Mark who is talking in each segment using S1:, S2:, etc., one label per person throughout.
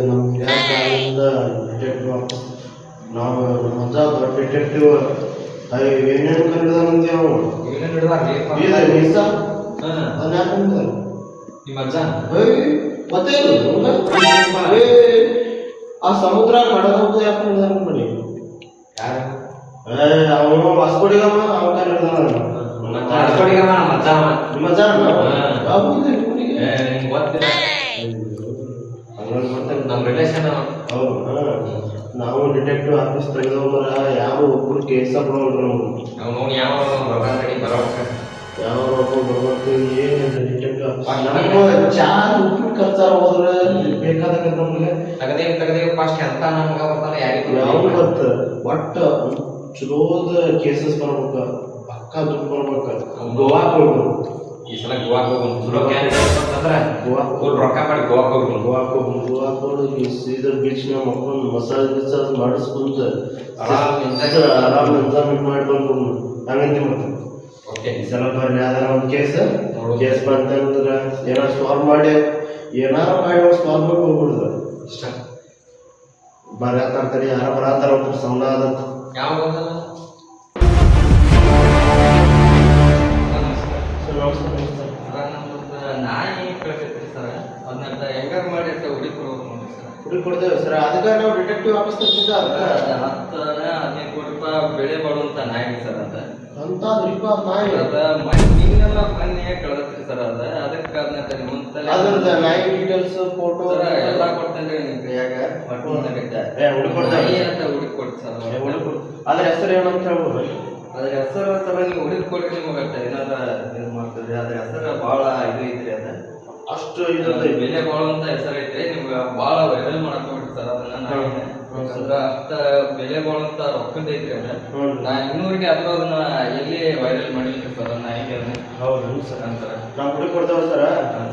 S1: ಇದು ನಮ್ಮ ಇಲಾಖೆಯಿಂದ ಡಿಟೆಕ್ಟಿವ್ ಆಫೀಸ್ ನಾವು ದೊಡ್ಡ ಡಿಟೆಕ್ಟಿವ್ ಏನೇನು ಅವು
S2: ಹಿಡ್ದಾರ್ಲಿಪ್ಪ?
S1: ಇದು ನಿಜ
S2: ಹಾ.
S1: ಅದನ್ನ ಯಾಕೆ ಅಂತಾರೆ?
S2: ನಿಮ್ಮ ಅಜ್ಜ
S1: ಮತ್ತೆ? ಆ ಸಮುದ್ರ ಕಡದಂತ ಯಾಕೆ ನಿರ್ಧಾರ ಮಾಡಿ ಅವನು ವಾಸ್ಕೋಡಿಗಮ್ಮ ಅವನ
S2: ಮಾಡ್ಕೊಡಿಗಮ್ಮ ನಮ್ಮ ಅಜ್ಜ ಅವ.
S1: ನಿಮ್ಮ ಅಜ್ಜ? ಯಾವ
S2: ಗೊತ್ತಿಲ್ಲ ನಮ್ಮ ರಿಲೇಷನ್
S1: ಹೌದು? ನಾವು ಡಿಟೆಕ್ಟಿವ್ ಆಫೀಸ್ ತೆಗೆದವರ ಯಾರು ಒಬ್ರು ಕೇಸ ಬಿಡೋಲ್ರಿ ನಾವು.
S2: ನೋಡಿ ಯಾವ ಒಬ್ಬರು ಬರೋಕೆ
S1: ಯಾವ ಡಿಟೆಕ್ಟಿವ್ ಆಫೀಸ್ ನಮ್ಮ ಚಾ ಉಪ್ಪಿಟ್ಟು ಖರ್ಚಾರ ಹೋದ್ರೆ ಬೇಕಾದಾಗ ನಮಗೆ.
S2: ತಗದೇವ್ ತಗದೇವ್ ಫಸ್ಟ್ ಎಂತ ನಮ್ಗ ಬರ್ತಾನ ಯಾರಿಗೂ
S1: ಯಾವ ಬತ್ತ ಒಟ್ಟ ಚಲೋದ ಕೇಸಸ್ ಬರ್ಬೇಕು ಪಕ್ಕ ದುಡ್ಡು ಬರ್ಬೇಕು ಗೋವಾ ಹೋಗ್ಬೇಕು.
S2: ಈ ಸಲ ಗೋವಾಕ್ ಹೋಗೋಣ ಚಲೋ ಕ್ಯಾಂಡಿಡೇಟ್ ಅಂತಂದ್ರ
S1: ಗೋವಾ
S2: ಫುಲ್ ರೊಕ್ಕ ಮಾಡಿ ಗೋವಾಕ್ ಹೋಗೋಣ
S1: ಗೋವಾಕ್ ಹೋಗ್ಬೇಕು ಗೋವಾಕ್ ಹೋಗಿ ಸೀದಾ ಬೀಚ್ನಾಗ ಮಕ್ಕೊಂಡು ಮಸಾಜ್ ಗಿಸಾಜ್ ಮಾಡಿಸ್ಕೊಂತ
S2: ಆರಾಮ್
S1: ಎಂಜಾಯ್ಮೆಂಟ್ ಮಾಡಿ ಬಂದ್ಕೊಂಡು ಹಂಗಂತಿ ಮತ್ತೆ.
S2: ಓಕೆ.
S1: ಈ ಸಲ ಬರ್ರಿ ಯಾವ್ದಾರ ಒಂದು ಕೇಸ್
S2: ನೋಡು.
S1: ಕೇಸ್ ಬಂತಂದ್ರೆ ಏನಾರು ಸಾಲ್ವ್ ಮಾಡಿ ಏನಾರು ಮಾಡಿ ಸಾಲ್ವ್ ಮಾಡಿ ಹೋಗ್ಬಿಡುದು.
S2: ಇಷ್ಟ.
S1: ಬರತ್ತಾರ್ತಾರೆ ಯಾರ ಬರತ್ತಾರ ಒಬ್ರು ಸೌಂಡ್ ಆದತ್ತ
S2: ಯಾವ
S1: ನಮಸ್ಕಾರ
S2: ನಾಯಿ ಕಳ್ಸೈತ್ರಿ ಸರ್ ಅದನ್ನ ಹೆಂಗಾರ ಮಾಡಿ ಅಷ್ಟ ಹುಡುಗಿ ಕೊಡ್ಬೇಕು ನೋಡಿ ಸರ್
S1: ಹುಡುಗಿ ಕೊಡ್ತೇವೆ ಸರ್. ಅದಕ್ಕೆ ನಾವು ಡಿಟೆಕ್ಟಿವ್ ವಾಪಸ್ ತೆಗ್ದಿದ್ದ ಅದಕ್ಕೆ
S2: ಹತ್ತು ಹದಿನೈದು ಕೋಟಿ ರೂಪಾಯಿ ಬೆಳೆ ಬಾಳುವಂತ ನಾಯಿ ಸರ್ ಅಂತ
S1: ಅಂತಾದ್ರಿಪ್ಪ ನಾಯಿ.
S2: ಅದ ಮನೆ ನೀವೆಲ್ಲ ಮೊನ್ನೆ ಕಳ್ದತ್ರಿ ಸರ್ ಅದ. ಅದಕ್ಕೆ ಅದನ್ನ ತಲೆ ಮುಂತಲೆ
S1: ಅದ್ರದ್ದು ನಾಯಿ ಡೀಟೇಲ್ಸ್ ಫೋಟೋ
S2: ಎಲ್ಲ ಕೊಡ್ತೇನ್ರಿ ನಿಮ್ ಕೈಯಾಗ ಒಟ್ಟು ಒಂದಗಟ್ಟ
S1: ಏ, ಹುಡುಗ್ ಕೊಡ್ತೇವೆ.
S2: ನಾಯಿ ಅಂತ ಹುಡುಗಿ ಕೊಡಿ ಸರ್
S1: ಅದ್ರ ಹೆಸರು ಏನಂತ ಹೇಳ್ಬೋದು?
S2: ಅದ್ರ ಹೆಸರು ಸರ ನೀವು ಹುಡುಗಿ ಕೊಡ್ರಿ ನಿಮಗೆ ಏನಾರ ಇದು ಮಾಡ್ತದೆ ಅದ್ರ ಹೆಸರು ಭಾಳ ಇದು ಐತ್ರಿ ಅದ.
S1: ಅಷ್ಟು
S2: ಇದು ಬೆಲೆ ಬಾಳುವಂತ ಹೆಸರು ಐತ್ರಿ ನಿಮ್ಗೆ ಭಾಳ ವೈರಲ್ ಮಾಡಕ್ ಸರ್ ಅದನ್ನ ನಾಯಿನ. ಯಾಕಂದ್ರ ಅಷ್ಟ ಬೆಲೆ ಬಾಳುವಂತ ರೊಕ್ಕದ ಐತ್ರಿ ಅದ. ನಾ ಇನ್ನೂರಿಗೆ ಅಥವಾ ಅದನ್ನ ಎಲ್ಲಿ ವೈರಲ್ ಮಾಡಿಲ್ರಿ ಸರ್ ನಾಯಿಗೆ ಅದನ್ನ
S1: ಹೌದು. ಸರ್
S2: ಅಂತಾರ
S1: ನಾವು ಹುಡುಗಿ ಕೊಡ್ತೇವೆ ಸರ್.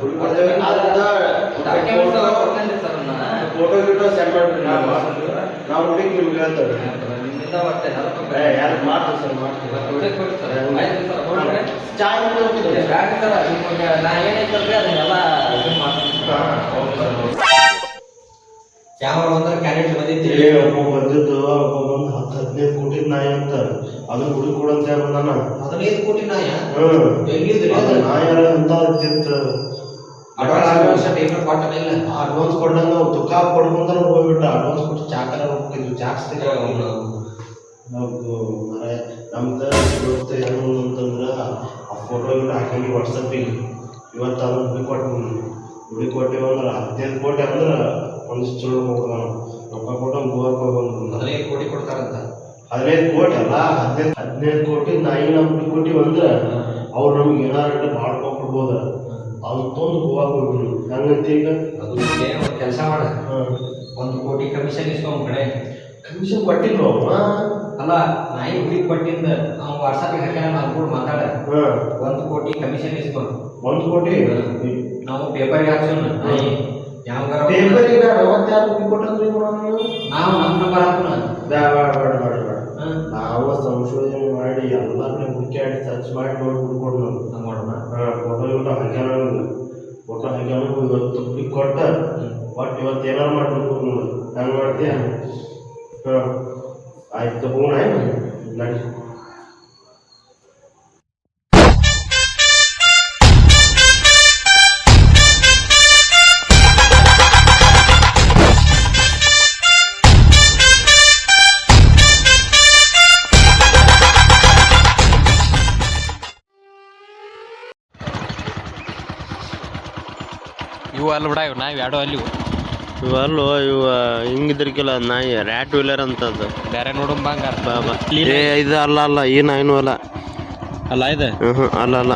S1: ಹುಡುಗಿ ಕೊಡ್ತೇವೆ
S2: ಸರ್ ಅದನ್ನ
S1: ಫೋಟೋ ಗಿಟೋ ಸೆಂಡ್ ಮಾಡ್ರಿ.
S2: ನಾ ಮಾಡ್ತೀವಿ.
S1: ನಾವು ಹುಡುಗಿ ನಿಮ್ಗೆ ಹೇಳ್ತೇವೆ
S2: ನಿಮ್ಮಿಂದ ಮತ್ತೆ ಹೆಲ್ಪ್
S1: ಯಾರು ಮಾಡ್ತೀವಿ ಸರ್ ಮಾಡ್ತೀವಿ.
S2: ಕೊಡಿ ಸರ್. ಆಯ್ತು ಸರ್ ಕೊಡ್ರಿ
S1: ಚಾ ಹೆಂಗ್ ಹೋಗ್ತಿದೆ?
S2: ಬ್ಯಾಡ ಸರ್ ನಿಮ್ಗೆ ನಾ ಏನೈತಲ್ರಿ ಅದನ್ನೆಲ್ಲ ಇದು ಮಾಡ್ತೀನಿ. ಕ್ಯಾಮರಾ ಒಂದ್ರ ಕ್ಯಾಂಡಿಡೇಟ್ ಬಂದಿತ್ತು?
S1: ಏ ಒಬ್ಬ ಬಂದಿದ್ದು ಒಬ್ಬ ಬಂದು ಹತ್ತು ಹದಿನೈದು ಕೋಟಿ ನಾಯಿ ಅಂತ ಅದನ್ನ ಹುಡುಗಿ ಕೊಡಂತ ಬಂದಾನ
S2: ಹದಿನೈದು ಕೋಟಿ ನಾಯ
S1: ಅದು ನಾಯಿ ಅಂತ ಇದ್ದಿತ್ತು
S2: ಅಡ್ವಾನ್ಸ್ ಪೇಮೆಂಟ್ ಕೊಟ್ಟನಿಲ್ಲ
S1: ಅಡ್ವಾನ್ಸ್ ಕೊಡಂಗ ಅವ್ರು ದುಃಖ ಕೊಡ್ಕೊಂಡ್ರ ಹೋಗ್ಬಿಟ್ಟ. ಅಡ್ವಾನ್ಸ್ ಕೊಟ್ಟು ಚಾಕರ ಹೋಗ್ತಿದ್ವಿ ಜಾಸ್ತಿ ನಾವು ಮರ ನಮ್ದು ಇವತ್ತು ಏನು ಅಂತಂದ್ರೆ ಆ ಫೋಟೋ ಗಿಡ ಹಾಕಿ ವಾಟ್ಸಪ್ಪಿಗೆ ಇವತ್ತು ಅದನ್ನ ಹುಡುಗಿ ಕೊಟ್ಟು ಹುಡುಗಿ ಕೊಟ್ಟಿವಿ ಅಂದ್ರೆ ಹದಿನೈದು ಕೋಟಿ ಅಂದ್ರೆ ಒಂದಿಷ್ಟು ಚಲೋ ಹೋಗೋಣ ರೊಕ್ಕ ಕೊಟ್ಟು ಗೋವಾಕ್ಕೆ ರೂಪಾಯಿ ಬಂದು
S2: ಹದಿನೈದು ಕೋಟಿ ಕೊಡ್ತಾರಂತ?
S1: ಹದಿನೈದು ಕೋಟಿ ಅಲ್ಲ ಹದಿನೈದು ಹದಿನೈದು ಕೋಟಿ ನಾಯಿ ಕೋಟಿ ಹುಡುಗಿ ಕೊಟ್ಟಿವಿ ಅಂದ್ರೆ ಅವ್ರು ನಮ್ಗೆ ಏನಾರು ಭಾಳ ಕೊಡ್ಬೋದು? ಅದು ತೊಂದು ಗೋವಾಕ್ಕೆ ಹೋಗ್ಬಿಡು ಹಂಗಂತ ಈಗ?
S2: ಅದು ಏನು ಕೆಲಸ ಮಾಡ. ಒಂದು ಕೋಟಿ ಕಮಿಷನ್ ಇಸ್ಕೊಂಡ್ ಕಡೆ.
S1: ಕಮಿಷನ್ ಕೊಟ್ಟಿದ್ರು ಅವ
S2: ಅಲ್ಲ ನಾಯಿ ಹುಡುಗಿ ಕೊಟ್ಟಿಂದ ಅವ್ನು ವಾಟ್ಸಪ್ ಹಾಕ್ಯಾನ ಕೂಡ ಮಾತಾಡ. ಒಂದು ಕೋಟಿ ಕಮಿಷನ್ ಇಸ್ಕೊಂಡು
S1: ಒಂದು ಕೋಟಿ?
S2: ನಾವು ಪೇಪರ್ಗೆ ಹಾಕ್ಸೋಣ ನಾಯಿ. ಯಾವಾಗ
S1: ಪೇಪರಿಗೆ ಬೇಡ ಯಾರು ಕೊಟ್ಟಂದ್ರೆ ನೀವು?
S2: ನಾವು ನಮ್ಮ ನಂಬರ್ ಹಾಕೋಣ
S1: ಬೇಡ ಬೇಡ ಬೇಡ ಬೇಡ ನಾವು ಸಂಶೋಧನೆ ಮಾಡಿ ಎಲ್ಲರನ್ನ ಹುಡುಕಾಡಿ ಸರ್ಚ್ ಮಾಡಿ ನೋಡಿ ಹುಡ್ಕೊಡು ನಾವು.
S2: ಮಾಡೋಣ
S1: ಫೋಟೋ ಗಿಟೋ ಹಾಕ್ಯಾನ ಫೋಟೋ ಹಾಕ್ಯಾನ ಇವತ್ತು ಕೊಟ್ಟ ಒಟ್ಟು ಇವತ್ತು ಏನಾರು ಮಾಡಿ ಹುಡ್ಕೊಡು ನೋಡು. ಹಂಗೆ ಮಾಡ್ತೀಯ? ಹಾಂ.
S2: ಅಲ್ಲ ಬಿಡ ಇವು ನಾಯಿ ಎರಡು ಅಲ್ಲಿ
S1: ಇವ ಅಲ್ಲೋ ಇವ ಹಿಂಗಿದ್ರಿಕಿಲ್ಲ ನಾಯಿ ರ್ಯಾಟ್ ವೀಲರ್ ಅಂತದ್ದು.
S2: ಬೇರೆ ನೋಡುಂ ಬಂಗಾರ.
S1: ಬಾಬಾ ಏ ಇದು ಅಲ್ಲ ಅಲ್ಲ ಈ ನಾಯಿನೂ ಅಲ್ಲ.
S2: ಅಲ್ಲ ಇದೆ?
S1: ಹ್ಞೂ ಅಲ್ಲ ಅಲ್ಲ.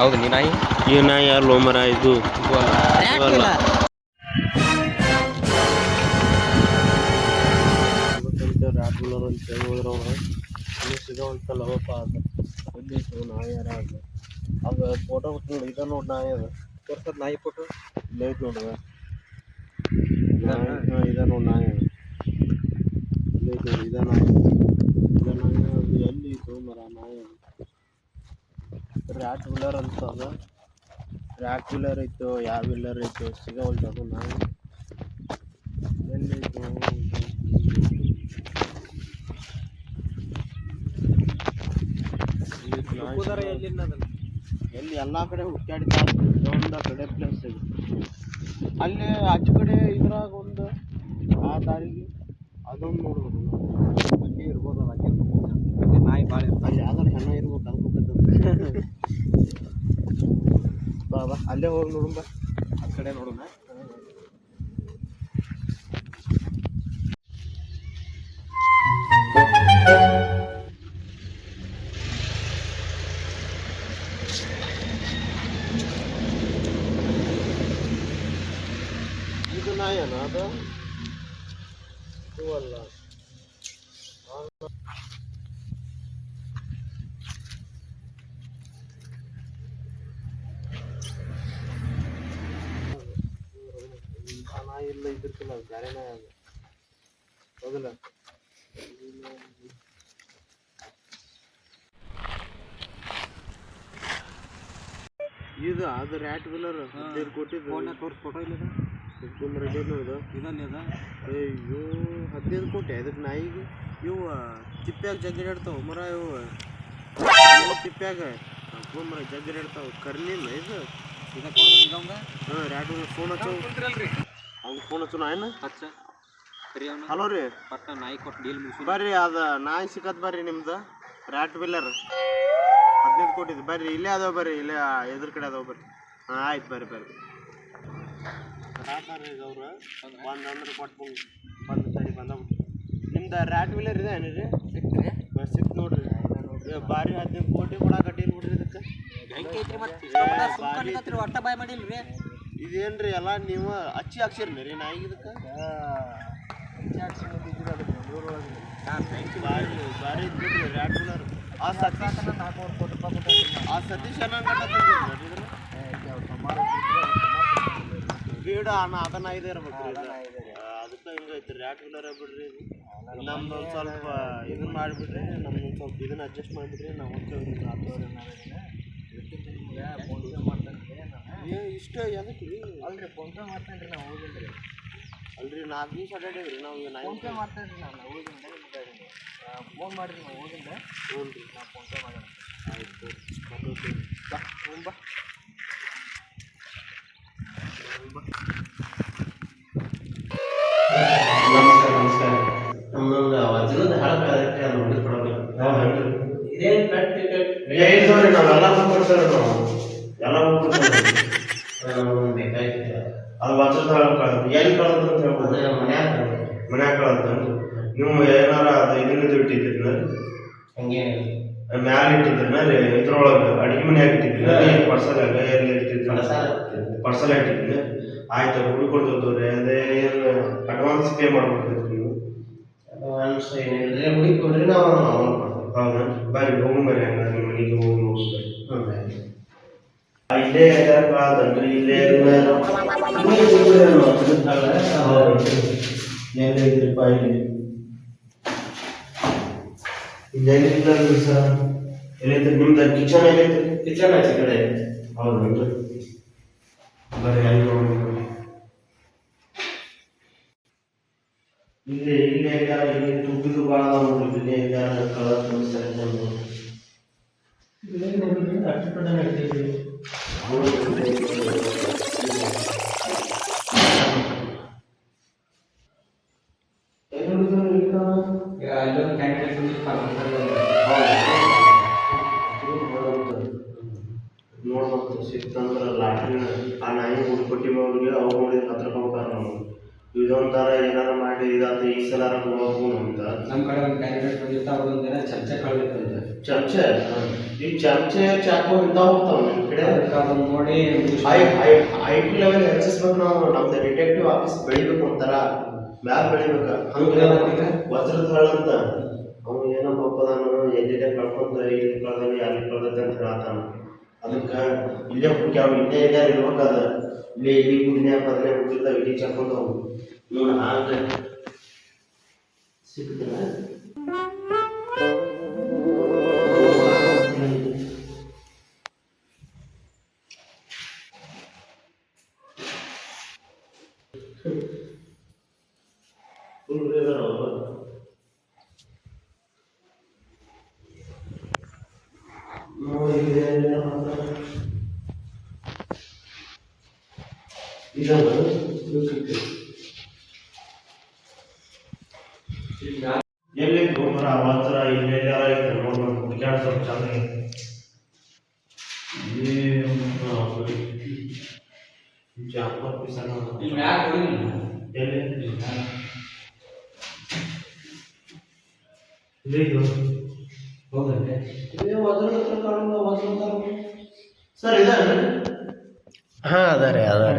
S2: ಹೌದು ನೀ ನಾಯಿ?
S1: ಈ ನಾಯಿ ಅಲ್ಲೋ ಮರ ಇದು
S2: ಇದು ಅಲ್ಲ
S1: ಇದು ಅಲ್ಲ ರ್ಯಾಟ್ ವೀಲರ್ ಅಂತ ಹೇಳಿ ಹೋದ್ರ ಅವ್ರು ಸಿಗೋವಂತಲ್ಲ ಹೋಗಪ್ಪ ಅಂತ ಬಂದಿತ್ತು ನಾಯಿ ಯಾರ ಅದು ಅದು ಫೋಟೋ ಬಿಟ್ಟು ನೋಡಿ ಇದ? ನೋಡಿ ನಾಯಿ ಅದು
S2: ತೋರ್ಸದ್ ನಾಯಿ ಫೋಟೋ
S1: ಇಲ್ಲೇ ಐತೆ ನೋಡ್ರಿ ನಾಯಿ ಹಾಂ ಇದ ನೋಡಿ ನಾಯಿ ಅದು ಇಲ್ಲೇ ಐತೆ ನೋಡಿ ಇದ ನಾಯಿ ಇದ ನಾಯಿ ಅದು ಎಲ್ಲಿ ಇತ್ತು ಮರ ನಾಯಿ ಅದು ರ್ಯಾಟ್ ವಿಲ್ಲರ್ ಅಂತ ಅದು. ರ್ಯಾಟ್ ವಿಲ್ಲರ್ ಇತ್ತು ಯಾವ ವಿಲ್ಲರ್ ಇತ್ತು ಸಿಗವಲ್ದು ಅದು ನಾವು ಎಲ್ಲಿ ಐತು
S2: ಎಲ್ಲಿ
S1: ಎಲ್ಲಿ ಕಡೆ ಹುಟ್ಟಾಡಿದ ಒಂದು ಕಡೆ ಪ್ಲೇಸ್ ಇದೆ. ಅಲ್ಲಿ ಆಚೆ ಕಡೆ ಇದ್ರಾಗ ಒಂದು ಆ ದಾರಿಗೆ ಅದೊಂದು ನೋಡ್ಬೋದು.
S2: ಅಲ್ಲಿ ಇರ್ಬೋದು ಅಲ್ಲಿ ನಾಯಿ ಭಾಳ
S1: ಅಲ್ಲಿ ಯಾವ್ದಾರು ಹೆಣ್ಣ ಇರ್ಬೇಕು ಅನ್ಕೋಬೇಕಂತ ಬಾ ಬಾ ಅಲ್ಲೇ ಹೋಗಿ ನೋಡುಂ ಬಾ
S2: ಆ ಕಡೆ ನೋಡೋಣ
S1: ಇದು ನಾಯನ ಅದು ಇದು ಅಲ್ಲ ಆ ನಾಯಿ ಇಲ್ಲ ಇದ್ರಕ್ಕಿಲ್ಲ ಬೇರೆ ನಾಯಿ ಅದು ಹೌದಿಲ್ಲ ಇದು ಅದು ರ್ಯಾಟ್ ವಿಲ್ಲರ್ ಹದಿನೈದು ಕೊಟ್ಟಿದ್ದು.
S2: ಫೋನ್ ತೋರ್ಸ್ ಫೋಟೋ ಇಲ್ಲ
S1: ಇದು ರೆಡಿ ಇದು?
S2: ಇದನ್ನ ಇದು?
S1: ಅಯ್ಯೋ ಹದಿನೈದು ಕೋಟಿ ಅದಕ್ಕೆ ನಾಯಿಗೆ? ಇವು ತಿಪ್ಪ್ಯಾಗ ಜಗ್ಗಿಡಾಡ್ತಾವ ಮರ ಇವು. ತಿಪ್ಪ್ಯಾಗ? ಅಪ್ಪ ಮರ ಕರ್ನಿ ಕರ್ನಿಲ್ಲ ಇದು?
S2: ಇದಕ್ಕೆ
S1: ಹಾಂ ರ್ಯಾಟ್ ಫೋನ್ ಹಚ್ಚು. ಅವ್ನು ಫೋನ್ ಹಚ್ಚು ನಾಯನ
S2: ಹಚ್ಚ.
S1: ಹಲೋ ರೀ.
S2: ಪಟ್ಟ ನಾಯಿ ಕೊಟ್ಟು ಡೀಲ್ ಮುಗಿಸಿ
S1: ಬರ್ರಿ ಅದು ನಾಯಿ ಸಿಕ್ಕತ್ ಬರ್ರಿ ನಿಮ್ದು. ರ್ಯಾಟ್ ವಿಲ್ಲರ್ ಹದಿನೈದು ಕೋಟಿದು ಬರ್ರಿ ಇಲ್ಲೇ ಅದಾವ ಬರ್ರಿ ಇಲ್ಲೇ ಎದುರು ಕಡೆ ಅದಾವ ಬರ್ರಿ. ಹಾಂ ಆಯ್ತು ಬರ್ರಿ ಬರ್ರಿ. ಈಗ ಅವ್ರು ಒಂದು ಅಂದ್ರೆ ಕೊಟ್ಟು ಬಂದು ಸರಿ ಬಂದ ನಿಮ್ದು ರ್ಯಾಟ್ ವಿಲ್ಲರ್ ಇದೆ ಏನಿರಿ
S2: ಸಿಕ್ತ್ರಿ
S1: ಬಸ್ ಸಿಕ್ತು ನೋಡ್ರಿ. ಏ, ಬಾರಿ ಹದಿನೈದು ಕೋಟಿ ಕೂಡ ಕಟ್ಟಿಲ್ ಬಿಡ್ರಿ ಇದಕ್ಕೆ. ಭಾರಿ
S2: ಒಟ್ಟ ಬಾಯ್ ಮಾಡಿಲ್ರಿ.
S1: ಇದೇನ್ರಿ ಎಲ್ಲ ನೀವು ಅಚ್ಚಿ ಹಾಕ್ಸಿರ್ನಿ ರೀ ನಾಯಿಗೆ ಇದಕ್ಕೆ? ಬಾರಿ ಬಾರಿ ಇದ್ ಬಿಡ್ರಿ ರ್ಯಾಟ್ ವಿಲ್ಲರ್ ಆ ಸತೀಶ್
S2: ನಾಲ್ಕೂವರೆ ಕೋಟಿ ರೂಪಾಯಿ
S1: ಆ ಸತೀಶ್ ಅನ್ನೋ ಬೀಡ ಅಣ್ಣ, ಅದನ್ನ ಐದೇ ಇರ್ಬೇಕು ರೀ ಅದಕ್ಕೆ ಹಿಂಗೈತಿ ರ್ಯಾಟ್ ಆಗಿ ಬಿಡ್ರಿ ನಮ್ದು ಸ್ವಲ್ಪ ಇದನ್ನ ಮಾಡಿಬಿಡ್ರಿ, ನಮ್ದು ಸ್ವಲ್ಪ ಇದನ್ನ ಅಡ್ಜಸ್ಟ್ ಮಾಡಿಬಿಡ್ರಿ, ನಾವು ಹೋಗ್ತೇವ್ರಿ ಏ, ಇಷ್ಟ ಎದಕ್ಕೆ ರೀ?
S2: ಅಲ್ರಿ ಫೋನ್ ಪೇ ಮಾಡ್ತೇನೆ ರೀ ನಾವು ಹೋಗಿಲ್ರಿ.
S1: ಅಲ್ರಿ ನಾಲ್ಕು ದಿವಸ ಅಡ್ಡಾಡೇವ್ರಿ ನಾವು ಈಗ
S2: ಫೋನ್ ಪೇ ಮಾಡ್ತಾ ರೀ ನಾನು ಹೋಗಿಂದ ಫೋನ್ ಮಾಡಿರಿ ನಾವು ಹೋಗಿಂದ.
S1: ಹ್ಞೂ ರೀ.
S2: ನಾ ಫೋನ್ ಪೇ ಮಾಡೋಣ.
S1: ಆಯ್ತು ಬರ್ತೈತಿ. ಕಳತ್ತನ್ರಿ ನೀವು ಏನಾರ ಅದು ಇದನ್ನ ಇಟ್ಟಿದ್ರಿ
S2: ಹಂಗೆ
S1: ಮ್ಯಾಲ ಇಟ್ಟಿದ್ರಿ ಇದ್ರೊಳಗೆ ಅಡಿಗೆ ಮನ್ಯಾಗ ಇಟ್ಟಿದ್ರಿ ಪರ್ಸಲ್ಯಾಗ ಎಲ್ಲಿ ಇಟ್ಟಿದ್ರಿ ಪರ್ಸಲ್ ಇಟ್ಟಿದ್ರಿ ಆಯ್ತು ಹುಡುಕೊಡ್ತೀವ್ರಿ ಅದೇ ಏನು ಅಡ್ವಾನ್ಸ್ ಪೇ ಮಾಡ್ಬೇಕು ನೀವು?
S2: ಅಡ್ವಾನ್ಸ್ ಏನಿಲ್ಲ ಹುಡುಗಿ ಕೊಡ್ರಿ ನಾವು
S1: ಹೌದಾ? ಬರ್ರಿ ಹೋಗಿ ಬರ್ರಿ ಹಂಗ ನಿಮ್ಮ ಮನೆಗೆ ಹೋಗಿ ಹೋಗಿ ಬರ್ರಿ ಇಲ್ಲೇ ಇಲ್ಲೇ
S2: ಹೆಂಗೈತ್ರಿಪ್ಪ ಇಲ್ಲಿ
S1: ಇಲ್ಲೇ ಇಲ್ಲಲ್ರಿ ಸರ್ ಎಲ್ಲೈತ್ರಿ ನಿಮ್ದು ಕಿಚನ್ ಎಲ್ಲೈತ್ರಿ
S2: ಕಿಚನ್ ಆಚೆ ಕಡೆ.
S1: ಹೌದು ಬರ್ರಿ ಅಲ್ಲಿ ಹೋಗಿ ಇಲ್ಲಿ ಇಲ್ಲೇ ಇದ್ದಾರ ಇಲ್ಲಿ ಭಾಳ ನೋಡ್ರಿ ಇಲ್ಲೇ ಇದ್ದಾರ ಕಲರ್ ತೋರಿಸ್ತಾರೆ ನಮ್ಗೆ
S2: ಇಲ್ಲೇ ನೋಡಿದ್ರೆ ಅಷ್ಟು ಕಡೆ ನಡೀತೈತಿ
S1: ನೋಡಿದ್ರೆ ಹತ್ರ ಹೋಗ್ತಾರ ನಾವು ಇದೊಂಥರ ಏನಾರು ಮಾಡಿ ಇದಾತ ಈ ಸಲ ಹೋಗು ಅಂತ.
S2: ನಮ್ಮ ಕಡೆ ಒಂದು ಕ್ಯಾಂಡಿಡೇಟ್ ಬಂದಿರ್ತಾ ಅವ್ರೊಂದು ದಿನ ಚರ್ಚೆ ಅಂತ.
S1: ಚಮಚೆ ಈ ಚರ್ಚೆ ಚಾಕು ಇಂತ ಹೋಗ್ತಾವ ನಮ್ಮ ಕಡೆ?
S2: ಅದನ್ನ ನೋಡಿ
S1: ಹೈ ಹೈ ಟಿ ಲೆವೆಲ್ ಹೆಚ್ಚಿಸ್ಬೇಕು ನಾವು. ನಮ್ದು ಡಿಟೆಕ್ಟಿವ್ ಆಫೀಸ್ ಬೆಳಿಬೇಕು ಅಂತಾರ ಮ್ಯಾಪ್ ಬೆಳಿಬೇಕ. ಹಂಗ? ವಜ್ರದ ಹಳ್ಳ ಅಂತ. ಅವನು ಏನೋ ಪಾಪದಾನು ಎಲ್ಲೆಲ್ಲೇ ಕಳ್ಕೊಂತ ಇಲ್ಲಿ ಕಳ್ದಾನೆ ಅಲ್ಲಿ ಕಳ್ದೈತೆ ಅಂತ ಹೇಳ್ತಾನ. ಅದಕ್ಕೆ ಇಲ್ಲೇ ಹುಡುಕಿ ಅವ್ನು ಇಲ್ಲೇ ಎಲ್ಲೇ ಇರ್ಬೇಕು ಅದ ಇಲ್ಲೇ ಇಲ್ಲಿ ಗುಡಿನೇ ಪದನೇ ಹುಡುಕಿರ್ತಾವ ಇಲ್ಲಿ ಚರ್ಕೊಂಡು ಹೋಗು ನೋಡು ಹಾಗೆ ಸಿಕ್ಕಿಲ್ಲ ಫುಲ್ ಇದಾರ ಅವರು ಎಲ್ಲಿ ಗೊಬ್ಬರ ವಸ್ತ್ರ ಇಲ್ಲೆಲ್ಲ ಐತೆ ನೋಡ್ಬೇಕು ಹುಡುಕ್ಯಾಡ ಸ್ವಲ್ಪ ಚೆನ್ನಾಗಿ ಜಾಪರ್
S2: ನೀನು.
S1: ಎಲ್ಲಿ. ಸರ್ ಇದೆ
S3: ಹಾಂ ರೀ ಅದ ರೀ
S1: ಸರ್ ನಿಮ್ಮ ಕಡೆ ಇದು ಸಿಗತ್ತೆ ಸರ್ ಇದೆ ವಾಚ್
S3: ಹಾಂ ಇದೆ ಇದೆ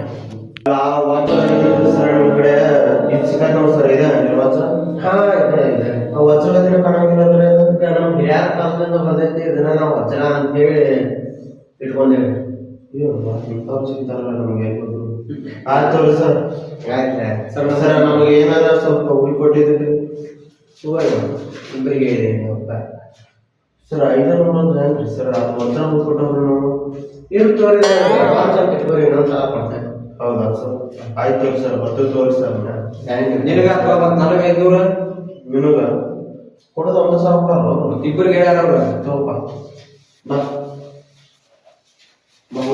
S3: ಇದನ್ನ ನಾವು ವಜ್ರ ಅಂತೇಳಿ ಇಟ್ಕೊಂಡೇವೆ
S1: ನಮಗೆ ಆಯ್ತು ಸರ್
S3: ಆಯ್ತು
S1: ಸರ್ ಸರ್ ನಮಗೆ ಏನಾರ ಸ್ವಲ್ಪ ಕೊಟ್ಟಿದ್ದೀರಿ
S3: ಸುವರ್ಣ ಇಬ್ಬರಿಗೆ
S1: ಸರ್ ಐದು ನೋಡೋದು ಹೆಂಗ್ರಿ ಸರ್ ಅದು ವಜ್ರ ಹುಡ್ಕೊಟ್ಟವ್ರು ನಾವು
S3: ಇರ್ತವ್ರಿ ಅಡ್ವಾನ್ಸ್ ಅಂತ
S1: ಹೌದಾ? ಸರ್ ಆಯ್ತು ಸರ್ ಬರ್ತದೆ ತೋರಿ ಸರ್
S3: ನಿನಗ ಅಥವಾ ಮತ್ತೆ ನನಗೆ ಐದ್ನೂರ?
S1: ನಿನಗ? ಕೊಡೋದು ಒಂದು ಸಾವಿರ ಕೊಡಲ್ಲ
S3: ಮತ್ತೆ ಇಬ್ಬರಿಗೆ ಹೇಳ್ಯಾರ ಅವ್ರು.
S1: ಬಾ.
S2: ಫೋನ್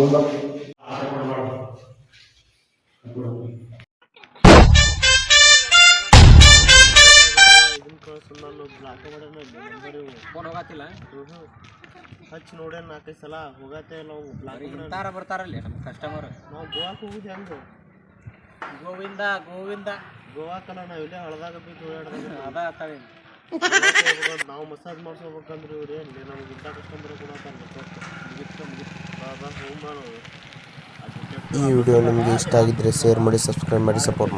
S2: ಹೋಗತ್ತಿಲ್ಲ.
S1: ಹಚ್ಚಿ ನೋಡ್ಯಾನ ನಾಲ್ಕೈದು ಸಲ ಹೋಗತ್ತೆ ನಾವು ಬರ್ತಾರಲ್ಲ ಬ್ಲಾಕ್
S2: ಇಂತಾರ ಬರ್ತಾರಲ್ಲಿ ನಮ್ಮ ಕಸ್ಟಮರ್
S1: ನಾವು ಗೋವಾಕ್ಕೆ ಹೋಗುದು ಹೆಂಗೆ
S2: ಗೋವಿಂದ ಗೋವಿಂದ.
S1: ಗೋವಾಕಲ್ಲ ನಾವು ಇಲ್ಲೇ ಹಳದಾಗ ಬಿದ್ದು ಓಡಾಡ್ದಾಗ
S2: ಅದ ಆತಾವೆ
S1: ನಾವು ಮಸಾಜ್ ಮಾಡ್ಸೋಬೇಕಂದ್ರೆ ಇವ್ರು ಏನು ನಮ್ಗೆ ಇಂಥ ಕಸ್ಟಮರ್ ಕೂಡ ಬಾಬಾ ಹೋಗಿ ಮಾಡೋದು
S4: ಈ ವಿಡಿಯೋ ನಿಮಗೆ ಇಷ್ಟ ಆಗಿದ್ರೆ ಶೇರ್ ಮಾಡಿ ಸಬ್ಸ್ಕ್ರೈಬ್ ಮಾಡಿ ಸಪೋರ್ಟ್ ಮಾಡಿ